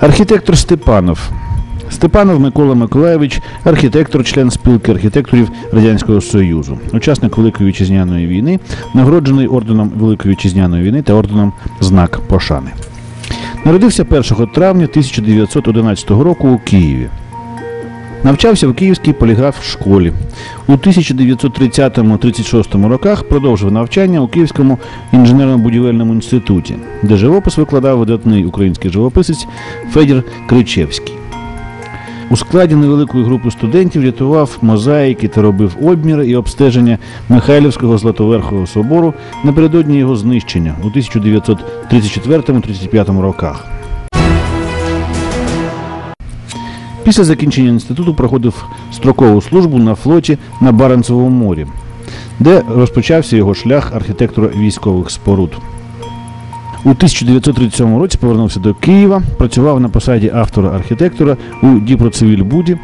Архітектор Степанов. Степанов Микола Миколаєвич, архітектор, член спілки архітекторів Радянського Союзу, учасник Великої вітчизняної війни, нагороджений орденом Великої вітчизняної війни та орденом Знак Пошани. Народився 1 травня 1911 року у Києві. Навчався в Київській поліграф школі. У 1930-36 роках продовжив навчання у Київському інженерно-будівельному інституті, де живопис викладав видатний український живописець Федір Кричевський. У складі невеликої групи студентів рятував мозаїки та робив обміри і обстеження Михайлівського Златоверхового собору напередодні його знищення у 1934-35 роках. Після закінчення інституту проходив строкову службу на флоті на Баренцевому морі, де розпочався його шлях архітектора військових споруд. У 1937 році повернувся до Києва, працював на посаді автора-архітектора у Діпроцивільбуді,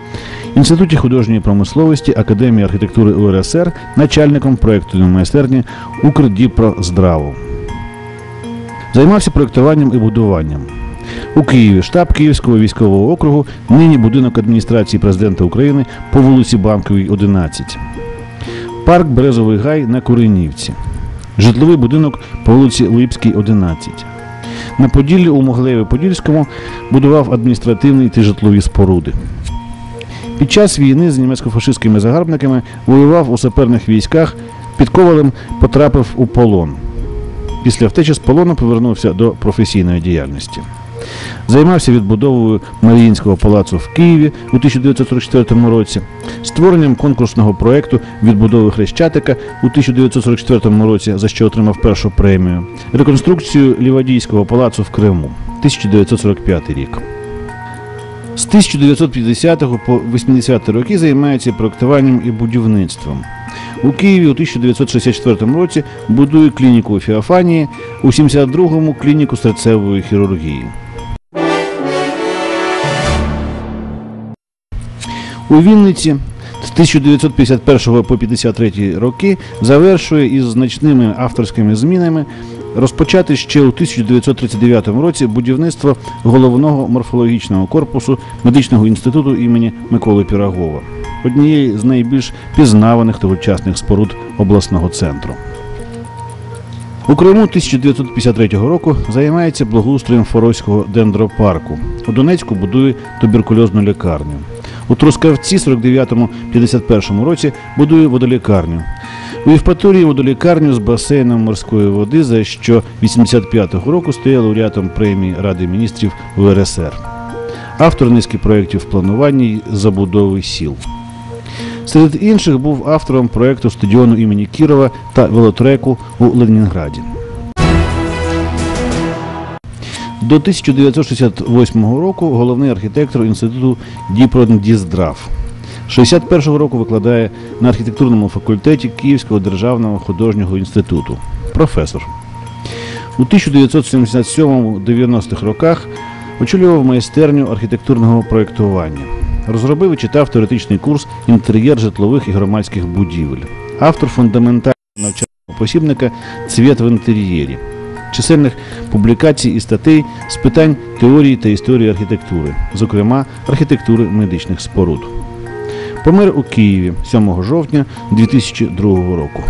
Інституті художньої промисловості Академії архітектури УРСР, начальником проєктної майстерні Укрдіпроздраву. Займався проєктуванням і будуванням. У Києві штаб Київського військового округу, нині будинок адміністрації президента України по вулиці Банковій, 11. Парк Березовий Гай на Куренівці. Житловий будинок по вулиці Липській, 11. На Поділлі у Моглеєві-Подільському будував адміністративні та житлові споруди. Під час війни з німецько-фашистськими загарбниками воював у саперних військах, під ковалем потрапив у полон. Після втечі з полону повернувся до професійної діяльності. Займався відбудовою Маріїнського палацу в Києві у 1944 році, створенням конкурсного проєкту відбудови Хрещатика у 1944 році, за що отримав першу премію, реконструкцію Лівадійського палацу в Криму 1945 рік. З 1950 по 80 роки займається проєктуванням і будівництвом. У Києві у 1964 році будує клініку у Феофанії, у 72-му клініку серцевої хірургії. У Вінниці з 1951 по 53 роки завершує із значними авторськими змінами розпочати ще у 1939 році будівництво головного морфологічного корпусу медичного інституту імені Миколи Пірогова, однієї з найбільш пізнаваних тогочасних споруд обласного центру. У Криму 1953 року займається благоустроєм Форойського дендропарку. У Донецьку будує туберкульозну лікарню. У Трускавці 49-51 році будує водолікарню. У Євпаторії водолікарню з басейном морської води, за що 85-го року стояв лауреатом премії Ради міністрів УРСР. Автор низки проєктів планування й забудови сіл. Серед інших був автором проєкту стадіону імені Кірова та велотреку у Ленінграді. До 1968 року головний архітектор інституту Діпрондіздрав. 61-го року викладає на архітектурному факультеті Київського державного художнього інституту. Професор. У 1977-90-х роках очолював майстерню архітектурного проєктування. Розробив і читав теоретичний курс інтер'єр житлових і громадських будівель. Автор фундаментального навчального посібника Цвіт в інтер'єрі, чисельних публікацій і статей з питань теорії та історії архітектури, зокрема архітектури медичних споруд. Помер у Києві 7 жовтня 2002 року.